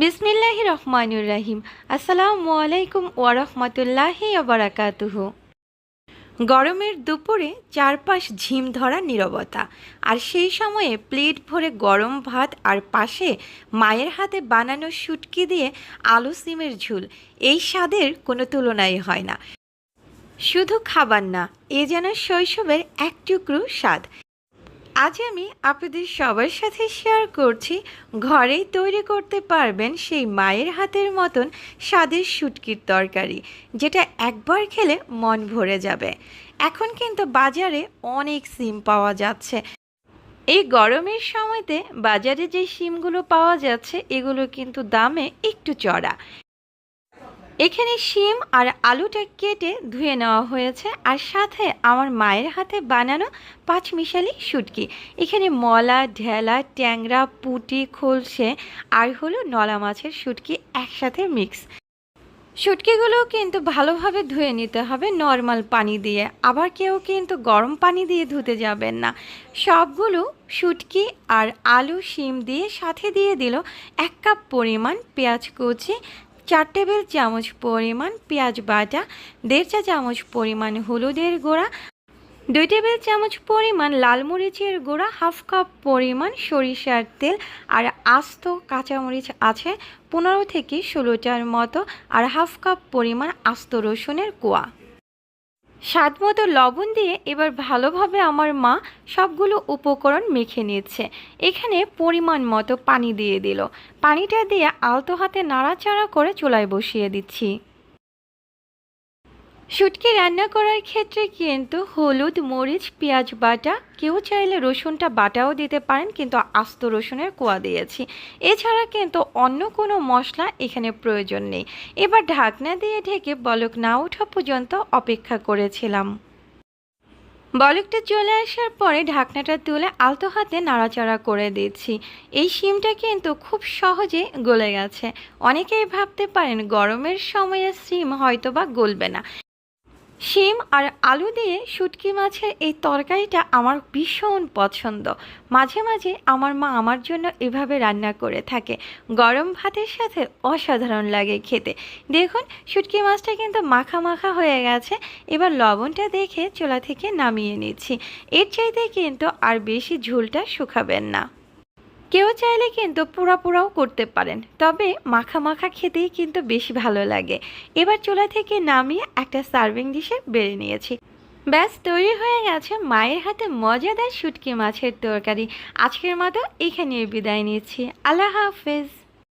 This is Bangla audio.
বিসমিল্লাহ রহমানুর রাহিম। আসসালামু আলাইকুম ওয়ারহমতুল্লাহি আবরাকাতুহু গরমের দুপুরে চারপাশ ঝিম ধরা নীরবতা, আর সেই সময়ে প্লেট ভরে গরম ভাত আর পাশে মায়ের হাতে বানানো শুটকি দিয়ে আলু সিমের ঝুল, এই স্বাদের কোনো তুলনাই হয় না। শুধু খাবার না, এ যেন শৈশবের এক টুকরো স্বাদ। আজ আমি আপনাদের সবার সাথে শেয়ার করছি, ঘরেই তৈরি করতে পারবেন সেই মায়ের হাতের মতন স্বাদের শুটকির তরকারি, যেটা একবার খেলে মন ভরে যাবে। এখন কিন্তু বাজারে অনেক সিম পাওয়া যাচ্ছে। এই গরমের সময়তে বাজারে যে সিমগুলো পাওয়া যাচ্ছে, এগুলো কিন্তু দামে একটু চড়া। এখানে শিম আর আলুটা কেটে ধুয়ে নেওয়া হয়েছে আর সাথে আমার মায়ের হাতে বানানো পাঁচমিশালি শুটকি। এখানে মলা, ঢেলা, ট্যাংরা, পুটি, খোলসে আর হলো নলা মাছের শুটকি একসাথে মিক্স। শুটকিগুলো কিন্তু ভালোভাবে ধুয়ে নিতে হবে নর্মাল পানি দিয়ে। আবার কেউ কিন্তু গরম পানি দিয়ে ধুতে যাবেন না। সবগুলো শুটকি আর আলু, শিম দিয়ে সাথে দিয়ে দিল এক কাপ পরিমাণ পেঁয়াজ কুচি চার টেবিল চামচ পরিমাণ পেঁয়াজ বাটা, দেড় চা চামচ পরিমাণ হলুদের গুঁড়া, দুই টেবিল চামচ পরিমাণ লাল মরিচের গুঁড়া, হাফ কাপ পরিমাণ সরিষার তেল আর আস্ত কাঁচামরিচ আছে পনেরো থেকে ষোলোটার মতো, আর হাফ কাপ পরিমাণ আস্ত রসুনের কোয়া। স্বাদ মতো লবণ দিয়ে এবার ভালোভাবে আমার মা সবগুলো উপকরণ মেখে নিচ্ছে এখানে পরিমাণ মতো পানি দিয়ে দিল। পানিটা দিয়ে আলতো হাতে নাড়াচাড়া করে চুলায় বসিয়ে দিচ্ছি। শুটকি রান্না করার ক্ষেত্রে কিন্তু হলুদ, মরিচ, পেঁয়াজ বাটা, কেউ চাইলে রসুনটা বাটাও দিতে পারেন, কিন্তু আস্ত রসুনের কোয়া দিয়েছি। এছাড়া কিন্তু অন্য কোনো মশলা এখানে প্রয়োজন নেই। এবার ঢাকনা দিয়ে ঢেকে বলক না ওঠা পর্যন্ত অপেক্ষা করেছিলাম। বলকটা চলে আসার পরে ঢাকনাটা তুলে আলতো হাতে নাড়াচাড়া করে দিচ্ছি। এই শিমটা কিন্তু খুব সহজে গলে গেছে। অনেকেই ভাবতে পারেন গরমের সময়ে শিম হয়তো বা গলবে না। শিম আর আলু দিয়ে শুটকি মাছের এই তরকারিটা আমার ভীষণ পছন্দ। মাঝে মাঝে আমার মা আমার জন্য এভাবে রান্না করে থাকে। গরম ভাতের সাথে অসাধারণ লাগে খেতে। দেখুন, শুটকি মাছটা কিন্তু মাখা মাখা হয়ে গেছে। এবার লবণটা দেখে চোলা থেকে নামিয়ে নিচ্ছি। এর চাইতে কিন্তু আর বেশি ঝোলটা শুকাবেন না। কেউ চাইলে কিন্তু পোড়া পোড়াও করতে পারেন, তবে মাখা মাখা খেতেই কিন্তু বেশি ভালো লাগে। এবার চুলা থেকে নামিয়ে একটা সার্ভিং ডিশে বেড়ে নিয়েছি। ব্যাস, তৈরি হয়ে গেছে মায়ের হাতে মজাদার শুটকি মাছের তরকারি। আজকের মতো এখানে বিদায় নিচ্ছি। আল্লাহ হাফেজ।